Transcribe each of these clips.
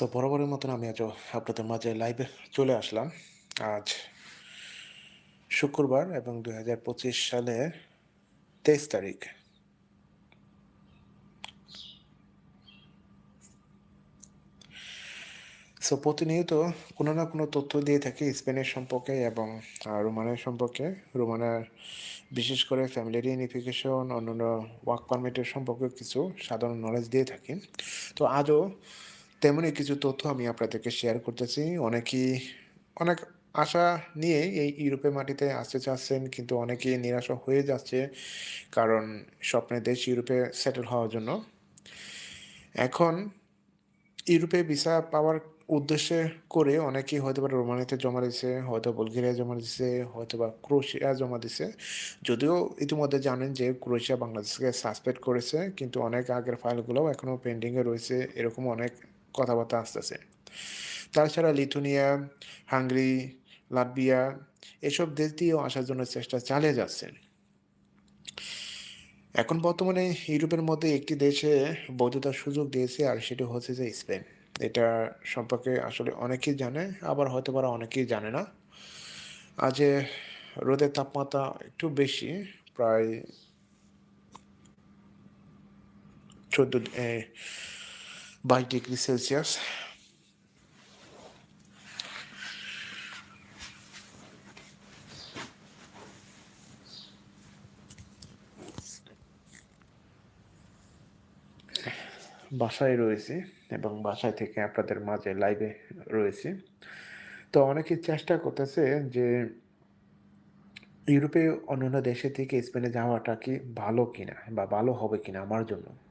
So বরাবরের মতন আমি আজও আপনাদের মাঝে লাইভে চলে আসলাম। আজ শুক্রবার এবং দুই হাজার পঁচিশ সালে তেইশ তারিখ। সো প্রতিনিয়ত কোনো না কোনো তথ্য দিয়ে থাকি স্পেনের সম্পর্কে এবং রোমানের সম্পর্কে। রোমানের বিশেষ করে ফ্যামিলি রিউনিফিকেশন অন্যান্য ওয়ার্ক পারমিটের সম্পর্কে কিছু সাধারণ নলেজ দিয়ে থাকি। তো, আজও তেমনই কিছু তথ্য আমি আপনাদেরকে শেয়ার করতেছি। অনেকেই, অনেক আশা নিয়ে এই ইউরোপের মাটিতে আসতে চাচ্ছেন, কিন্তু অনেকেই নিরাশা হয়ে যাচ্ছে কারণ স্বপ্নের দেশ ইউরোপে সেটেল হওয়ার জন্য। এখন ইউরোপে ভিসা পাওয়ার উদ্দেশ্যে করে অনেকেই হয়তো বা রোমানিতে জমা দিছে হয়তো বুলগেরিয়া জমা দিছে হয়তো বা ক্রোয়েশিয়া জমা দিছে যদিও ইতিমধ্যে জানেন যে ক্রোয়েশিয়া বাংলাদেশকে সাসপেক্ট করেছে, কিন্তু অনেক আগের ফাইলগুলোও এখনও পেন্ডিংয়ে রয়েছে। এরকম অনেক কথাবার্তা আসতেছে। তাছাড়া লিথুনিয়া, হাঙ্গরি, লাটভিয়া, এসব দেশ দিয়েও আসার জন্য চেষ্টা চালিয়ে যাচ্ছেন। এখন বর্তমানে ইউরোপের মধ্যে একটি দেশে বৈধতার সুযোগ দিয়েছে, আর সেটি হচ্ছে যে স্পেন। এটা সম্পর্কে আসলে অনেকেই জানে, আবার হয়তো পারা অনেকেই জানে না। আজ রোদের তাপমাত্রা একটু বেশি, প্রায় চোদ্দ বাইশ ডিগ্রি সেলসিয়াস বাসায় রয়েছি এবং বাসায় থেকে আপনাদের মাঝে লাইভে রয়েছি। তো অনেকে চেষ্টা করতেছে যে ইউরোপে অন্যান্য দেশে থেকে স্পেনে যাওয়াটা কি ভালো কিনা বা ভালো হবে কিনা আমার জন্য।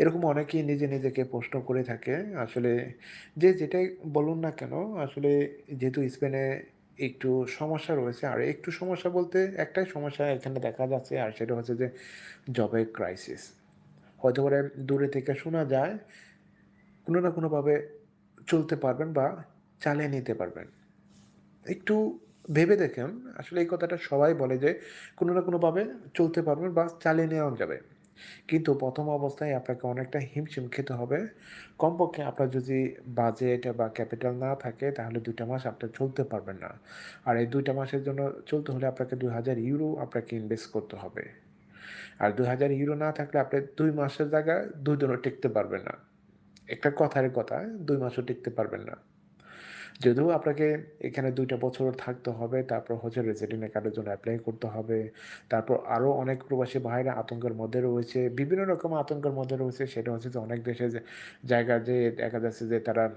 এরকম অনেকেই নিজে নিজেকে প্রশ্ন করে থাকে। আসলে যে যেটাই বলুন না কেন, আসলে যেহেতু স্পেনে একটু সমস্যা রয়েছে, আর একটু সমস্যা বলতে একটাই সমস্যা এখানে দেখা যাচ্ছে, আর সেটা হচ্ছে যে জবের ক্রাইসিস হয়তো করে দূরে থেকে শোনা যায়, কোনো না কোনোভাবে চলতে পারবেন বা চালিয়ে নিতে পারবেন। একটু ভেবে দেখেন, আসলে এই কথাটা সবাই বলে যে কোনো না কোনোভাবে চলতে পারবেন বা চালিয়ে নেওয়া যাবে। কিন্তু প্রথম অবস্থায় আপনাকে অনেকটা হিমশিম খেতে হবে। কমপক্ষে আপনার যদি বাজেট বা ক্যাপিটাল না থাকে, তাহলে দুইটা মাস আপনার চলতে পারবেন না। আর এই দুইটা মাসের জন্য চলতে হলে আপনাকে দুই হাজার ইউরো আপনাকে ইনভেস্ট করতে হবে। আর দুই হাজার ইউরো না থাকলে আপনি দুই মাসের জায়গায় দুই দিনও টিকতে পারবেন না। একটা কথার কথা, দুই মাসও টিকতে পারবেন না। যদিও আপনাকে এখানে দুইটা বছর থাকতে হবে, তারপর হচ্ছে রেসিডেন্ট কার্ডের জন্য অ্যাপ্লাই করতে হবে, তারপর আরও অনেক প্রবাসী ভাইরা আতঙ্কের মধ্যে রয়েছে, বিভিন্ন রকম আতঙ্কের মধ্যে রয়েছে, সেটা হচ্ছে যে অনেক দেশে যে জায়গা যে দেখা যাচ্ছে যে তারা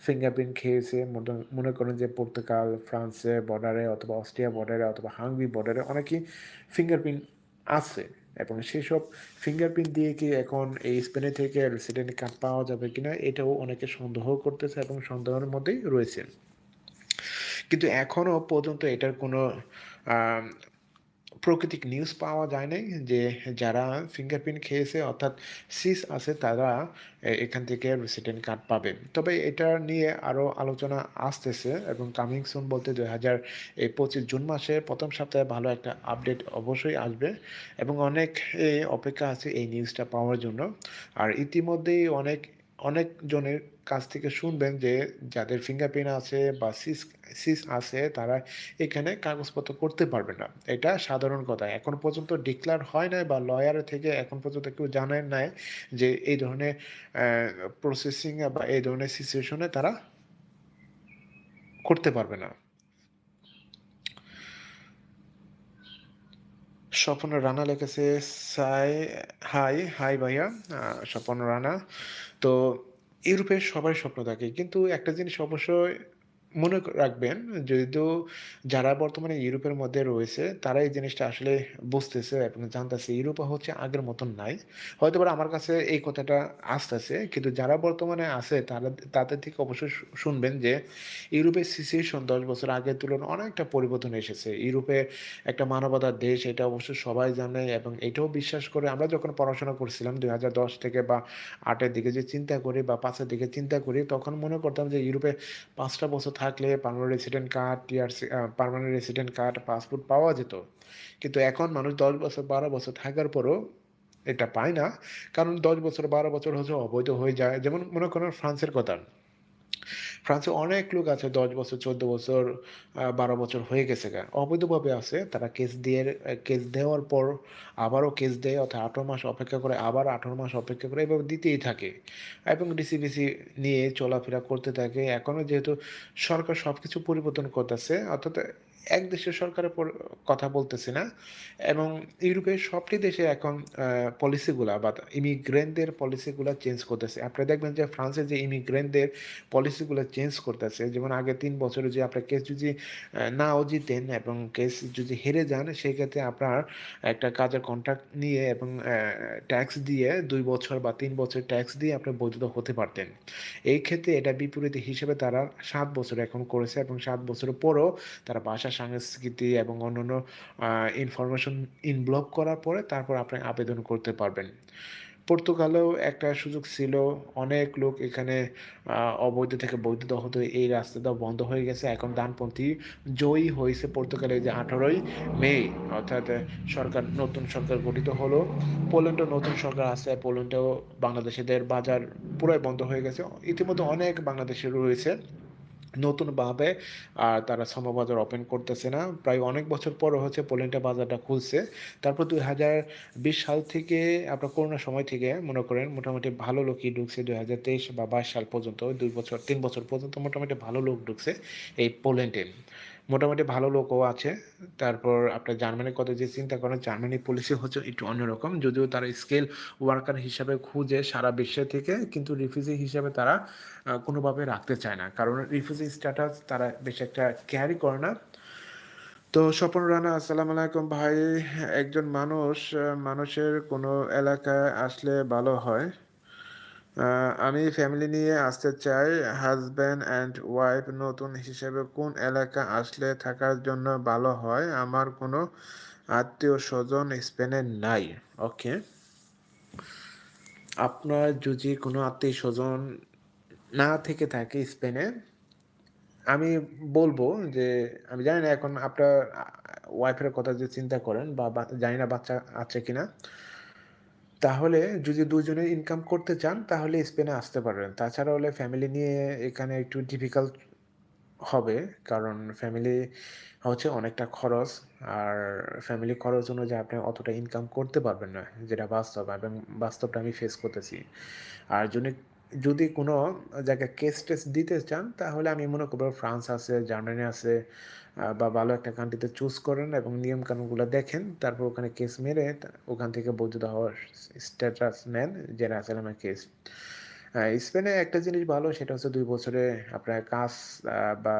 ফিঙ্গারপ্রিন্ট খেয়েছে মনে- করেন যে পর্তুগাল ফ্রান্সে বর্ডারে অথবা অস্ট্রিয়া বর্ডারে অথবা হাঙ্গরি বর্ডারে অনেকেই ফিঙ্গারপ্রিন্ট আছে। এবং সেসব ফিঙ্গারপ্রিন্ট দিয়ে কি এখন এই স্পেনে থেকে রেসিডেন্ট কার্ড পাওয়া যাবে কিনা, এটাও অনেকে সন্দেহ করতেছে এবং সন্দেহের মধ্যেই রয়েছে। কিন্তু এখনও পর্যন্ত এটার কোনো প্রাকৃতিক নিউজ পাওয়া যায় নাই যে যারা ফিঙ্গারপ্রিন্ট খেয়েছে, অর্থাৎ সিস আছে, তারা এখান থেকে রেসিডেন্ট কার্ড পাবে। তবে এটা নিয়ে আরও আলোচনা আসতেছে এবং কামিং সুন বলতে দুই হাজার পঁচিশ জুন মাসে প্রথম সপ্তাহে ভালো একটা আপডেট অবশ্যই আসবে এবং অনেক অপেক্ষা আছে এই নিউজটা পাওয়ার জন্য। আর ইতিমধ্যেই অনেক অনেকজনের কাছ থেকে শুনবেন যে যাদের ফিঙ্গারপ্রিন্ট আছে বা সিস সিস আছে, তারা এখানে কাগজপত্র করতে পারবে না। এটা সাধারণ কথা। এখন পর্যন্ত ডিক্লার হয় নাই বা লয়ার থেকে এখন পর্যন্ত কেউ জানায় নাই যে এই ধরনের প্রসেসিং বা এই ধরনের সিচুয়েশনে তারা করতে পারবে না। স্বপ্ন রানা লেখেছে, সাই, হাই হাই ভাইয়া স্বপন রানা। তো ইউরোপের সবাই স্বপ্ন থাকে। কিন্তু একটা জিনিস অবশ্যই মনে রাখবেন যদিও যারা বর্তমানে ইউরোপের মধ্যে রয়েছে তারা এই জিনিসটা আসলে বুঝতেছে এবং জানতেছে। ইউরোপা হচ্ছে আগের মতন নাই। হয়তো আমার কাছে এই কথাটা আসতেছে, কিন্তু যারা বর্তমানে আছে, তারা, তাদের থেকে অবশ্যই শুনবেন যে ইউরোপের সিচুয়েশন দশ বছর আগের তুলনায় অনেকটা পরিবর্তন এসেছে। ইউরোপে একটা মানবতার দেশ, এটা অবশ্য সবাই জানে এবং এটাও বিশ্বাস করে। আমরা যখন পড়াশোনা করছিলাম দুই হাজার দশ থেকে বা আটের দিকে যে চিন্তা করি বা পাঁচের দিকে চিন্তা করি, তখন মনে করতাম যে ইউরোপে পাঁচটা বছর থাকলে permanent resident card TRC permanent resident card passport পাওয়া যেত। কিন্তু এখন মানুষ দশ বছর, বারো বছর থাকার পরও এটা পায় না। কারণ দশ বছর, বারো বছর হচ্ছে অবৈধ হয়ে যায়। যেমন মনে করেন ফ্রান্সের কথা। ফ্রান্সে অনেক লোক আছে ১০ বছর, ১৪ বছর, বারো বছর হয়ে গেছে গা। অবৈধভাবে আছে। তারা কেস দিয়ে কেস দেওয়ার পর আবারও কেস দেয় অর্থাৎ ১৮ মাস অপেক্ষা করে, আবার ১৮ মাস অপেক্ষা করে এভাবে দিতেই থাকে। এবং ডিসিবিসি নিয়ে চলাফেরা করতে থাকে। এখনও যেহেতু সরকার সব কিছু পরিবর্তন করতেছে অর্থাৎ এক দেশের সরকারের কথা বলতেছি না এবং ইউরোপের সবটি দেশে এখন পলিসিগুলা বা ইমিগ্রেন্টদের পলিসিগুলা চেঞ্জ করতেছে। আপনি দেখবেন যে ফ্রান্সে যে ইমিগ্রেন্টদের পলিসিগুলা চেঞ্জ করতেছে। যেমন আগে তিন বছরে যে আপনার কেস যদি নাও জিতেন এবং কেস যদি হেরে যান, সেক্ষেত্রে আপনার একটা কাজের কন্ট্রাক্ট নিয়ে এবং ট্যাক্স দিয়ে দুই বছর বা তিন বছর ট্যাক্স দিয়ে আপনি বৈধতা হতে পারতেন। এই ক্ষেত্রে এটা বিপরীত হিসেবে তারা সাত বছর এখন করেছে এবং সাত বছরের পরও তারা ভাষা, সংস্কৃতি এবং অন্যান্য ইনফরমেশন ইনভলভ করার পরে তারপর আপনি আবেদন করতে পারবেন। পর্তুগালেও একটা সুযোগ ছিল। অনেক লোক এখানে অবৈধ থেকে বৈধতা হতো। এই রাস্তাটাও বন্ধ হয়ে গেছে। এখন ডানপন্থী জয়ী হয়েছে পর্তুগালে যে ১৮ই মে, অর্থাৎ সরকার, নতুন সরকার গঠিত হলো। পোল্যান্ডেও নতুন সরকার আছে। পোল্যান্ডেও বাংলাদেশিদের বাজার পুরাই বন্ধ হয়ে গেছে। ইতিমধ্যে অনেক বাংলাদেশি রয়েছে। নতুনভাবে আর তারা শ্রমবাজার ওপেন করতেছে না। প্রায় অনেক বছর পর হচ্ছে পোল্যান্ডে বাজারটা খুলছে। তারপর ২০২০ সাল থেকে, আপনার করোনা সময় থেকে মনে করেন মোটামুটি ভালো লোকই ঢুকছে ২০২৩ বা ২২ সাল পর্যন্ত, দুই বছর, তিন বছর পর্যন্ত মোটামুটি ভালো লোক ঢুকছে এই পোল্যান্ডে। মোটামুটি ভালো লোকও আছে। তারপর আপনার জার্মানির কথা যে চিন্তা করেন জার্মানির পলিসি হচ্ছে একটু অন্যরকম। যদিও তারা স্কেল ওয়ার্কার হিসাবে খুঁজে সারা বিশ্ব থেকে, কিন্তু রিফিউজি হিসাবে তারা কোনোভাবে রাখতে চায় না। কারণ রিফিউজি স্ট্যাটাস তারা বেশি একটা ক্যারি করে না। তো স্বপন রানা, আসসালামু আলাইকুম ভাই। একজন মানুষ মানুষের কোনো এলাকায় আসলে ভালো হয়। আমি ফ্যামিলি নিয়ে আসতে চাই। হাসব্যান্ড অ্যান্ড ওয়াইফ নতুন হিসেবে কোন এলাকা আসলে থাকার জন্য ভালো হয়? আমার কোনো আত্মীয় স্বজন স্পেনে নাই। ওকে। আপনার যদি কোনো আত্মীয় স্বজন না থেকে থাকে স্পেনে, আমি বলব যে আমি জানি না এখন আপনার ওয়াইফের কথা যদি চিন্তা করেন বা জানি না বাচ্চা আছে কিনা। তাহলে যদি ২ জনে ইনকাম করতে চান তাহলে স্পেনে আসতে পারবেন তাছাড়া হলে ফ্যামিলি নিয়ে এখানে একটু ডিফিকাল্ট হবে। কারণ ফ্যামিলি হচ্ছে অনেকটা খরচ। আর ফ্যামিলি খরচ অনুযায়ী আপনি অতটা ইনকাম করতে পারবেন না। যেটা বাস্তব এবং বাস্তবটা আমি ফেস করতেছি। আর জনি যদি কোনো জায়গায় কেস-টেস দিতে চান তাহলে আমি মনে করব ফ্রান্স আছে, জার্মানি আছে বা ভালো একটা কান্ট্রিতে চুজ করেন এবং নিয়ম কানুনগুলো দেখেন। তারপর ওখানে কেস মেরে ওখান থেকে বৈধতা হওয়ার স্ট্যাটাস নেন, যেটা অ্যাসাইলামের কেস। আ স্পেনে একটা জিনিস ভালো সেটা হচ্ছে দুই বছরে আপনার কাজ বা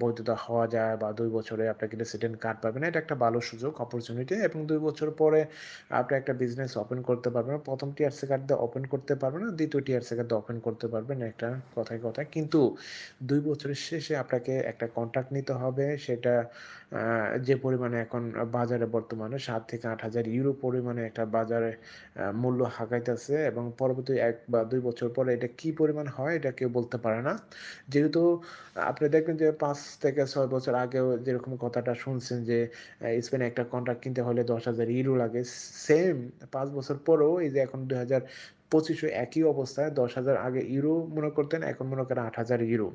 বৈধতা হওয়া যায় বা দুই বছরে আপনার কিন্তু রেসিডেন্ট কার্ড পাবেন। এটা একটা ভালো সুযোগ অপরচুনিটি এবং দুই বছর পরে আপনি একটা বিজনেস ওপেন করতে পারবেন। ১ম টিআরসি কার্ড দিয়ে ওপেন করতে পারবেন না। ২য় টিআরসি কার্ড দিয়ে ওপেন করতে পারবেন। একটা কথায়, কথায়। কিন্তু দুই বছরের শেষে আপনাকে একটা কন্ট্রাক্ট নিতে হবে। সেটা যে পরিমাণে এখন বাজারে বর্তমানে সাত থেকে ৮,০০০ ইউরো পরিমাণে একটা বাজারে মূল্য হাঁকাইতেছে এবং পরবর্তী এক বা দুই বছর পরে এটা কি পরিমাণ হয় এটা কেউ বলতে পারে না। যেহেতু আপনি দেখবেন যে পাঁচ থেকে ছয় বছর আগেও যেরকম কথাটা শুনছেন যে স্পেনে একটা কন্ট্রাক্ট কিনতে হলে ১০,০০০ ইউরো লাগে। সেম পাঁচ বছর পরেও এই যে এখন দুই হাজার পঁচিশে একই অবস্থায় ১০,০০০ আগে ইউরো মনে করতেন, এখন মনে করেন ৮,০০০ ইউরো।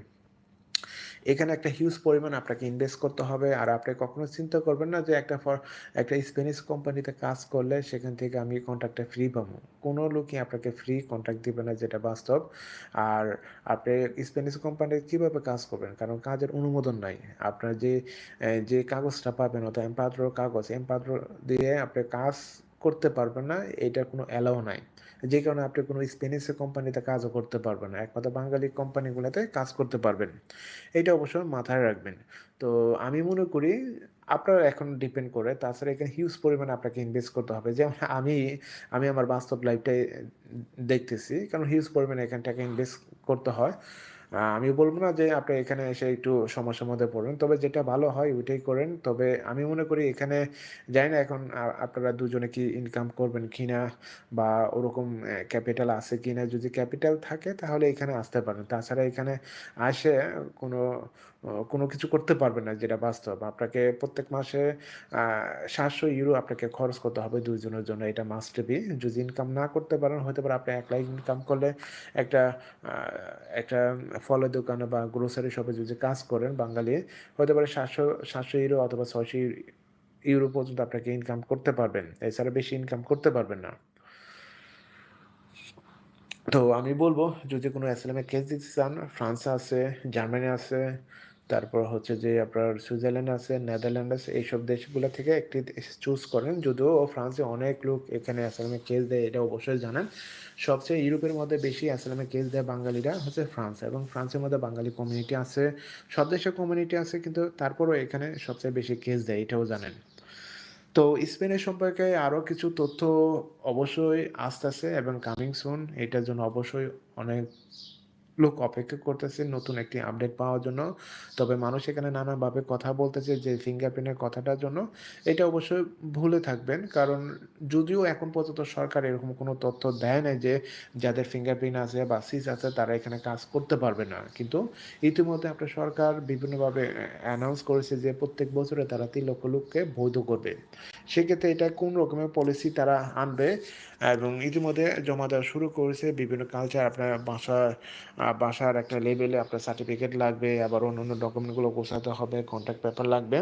এখানে একটা হিউজ পরিমাণ আপনাকে ইনভেস্ট করতে হবে। আর আপনি কখনো চিন্তা করবেন না যে একটা ফর একটা স্প্যানিশ কোম্পানিতে কাজ করলে সেখান থেকে আমি কন্ট্রাক্টটা ফ্রি পাবো। কোনো লোকই আপনাকে ফ্রি কন্ট্রাক্ট দিবে না যেটা বাস্তব। আর আপনি স্প্যানিশ কোম্পানিতে কীভাবে কাজ করবেন? কারণ কাজের অনুমোদন নাই। আপনার যে যে কাগজটা পাবেন অর্থাৎ এমপাদ্রো কাগজ, এমপাদ্রো দিয়ে আপনি কাজ করতে পারবেন না। এটার কোনো অ্যালাও নাই। যে কারণে আপনি কোনো স্পেনিশ কোম্পানিতে কাজও করতে পারবেন না। একমাত্র বাঙালি কোম্পানিগুলোতে কাজ করতে পারবেন। এটা অবশ্য মাথায় রাখবেন। তো আমি মনে করি আপনার এখন ডিপেন্ড করে। তাছাড়া এখানে হিউজ পরিমাণে আপনাকে ইনভেস্ট করতে হবে। যেমন আমি, আমি আমার বাস্তব লাইফটাই দেখতেছি। কারণ হিউজ পরিমাণে এখানে টাকা ইনভেস্ট করতে হয়। আমি বলব না যে আপনি এখানে এসে একটু সমস্যার মধ্যে পড়বেন। তবে যেটা ভালো হয় ওইটাই করেন। তবে আমি মনে করি এখানে জানি না এখন আপনারা দুজনে কি ইনকাম করবেন কিনা বা ওরকম ক্যাপিটাল আছে কি না যদি ক্যাপিটাল থাকে তাহলে এখানে আসতে পারেন। তাছাড়া এখানে আসে কোনো কোনো কিছু করতে পারবেন না যেটা বাস্তব। আপনাকে প্রত্যেক মাসে সাতশো ইউরো আপনাকে খরচ করতে হবে ২ জনের জন্য। এটা মাস্ট বি। যদি ইনকাম না করতে পারেন, হতে পারে আপনি একলা ইনকাম করলে একটা একটা ফলের দোকানে বা গ্রোসারি শপে যদি কাজ করেন বাঙালি হতে পারে সাতশো সাতশো ইউরো অথবা ছয়শো ইউরো পর্যন্ত আপনাকে ইনকাম করতে পারবেন। এছাড়া বেশি ইনকাম করতে পারবেন না। তো আমি বলব যদি কোনো অ্যাসলামে কেস দিতে চান, ফ্রান্সে আছে, জার্মানি আছে, তারপর হচ্ছে যে আপনার সুইজারল্যান্ড আছে, নেদারল্যান্ড আছে, এইসব দেশগুলো থেকে একটি চুজ করেন। যদিও ফ্রান্সে অনেক লোক এখানে এর কেস দেয় এটা অবশ্যই জানেন। সবচেয়ে ইউরোপের মধ্যে বেশি এর কেস দেয় বাঙালিরা হচ্ছে ফ্রান্স এবং ফ্রান্সের মধ্যে বাঙালি কমিউনিটি আছে। সব দেশের কমিউনিটি আছে কিন্তু তারপরেও এখানে সবচেয়ে বেশি কেস দেয় এটাও জানেন। তো স্পেনের সম্পর্কে আরও কিছু তথ্য অবশ্যই আসতেছে এবং কামিং সুন এটার জন্য অবশ্যই অনেক লোক অপেক্ষা করতেছে নতুন একটি আপডেট পাওয়ার জন্য। তবে মানুষ এখানে নানাভাবে কথা বলতেছে যে ফিঙ্গারপ্রিন্টের কথাটার জন্য। এটা অবশ্যই ভুলে থাকবেন। কারণ যদিও এখন পর্যন্ত সরকার এরকম কোনো তথ্য দেয় নাই যে যাদের ফিঙ্গারপ্রিন্ট আছে বা সিস আছে তারা এখানে কাজ করতে পারবে না। কিন্তু ইতিমধ্যে আপনার সরকার বিভিন্নভাবে অ্যানাউন্স করেছে যে প্রত্যেক বছরে তারা তিন লক্ষ লোককে বৈধ করবে। সেক্ষেত্রে এটা কোন রকমের পলিসি তারা আনবে এবং ইতিমধ্যে জমা দেওয়া শুরু করেছে বিভিন্ন কালচার আপনার বাসার আ বাসার একটা লেভেলে আপনার সার্টিফিকেট লাগবে, আবার অন্যান্য ডকুমেন্টগুলো গোছাতে হবে, কন্ট্রাক্ট পেপার লাগবে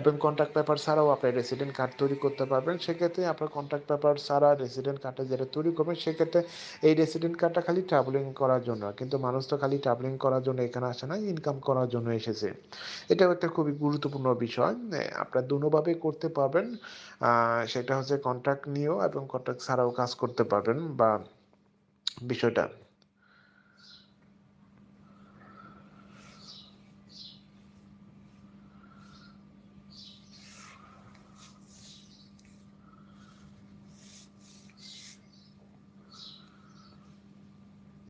এবং কন্ট্রাক্ট পেপার ছাড়াও আপনার রেসিডেন্ট কার্ড তৈরি করতে পারবেন। সেক্ষেত্রে আপনার কন্ট্রাক্ট পেপার ছাড়া রেসিডেন্ট কার্ডটা যেটা তৈরি করবেন সেক্ষেত্রে এই রেসিডেন্ট কার্ডটা খালি ট্রাভেলিং করার জন্য। কিন্তু মানুষ তো খালি ট্রাভেলিং করার জন্য এখানে আসে না ইনকাম করার জন্য এসেছে। এটাও একটা খুবই গুরুত্বপূর্ণ বিষয়। আপনার দোনোভাবেই করতে পারবেন। সেটা হচ্ছে কন্ট্রাক্ট নিয়েও এবং কন্ট্রাক্ট ছাড়াও কাজ করতে পারবেন বা বিষয়টা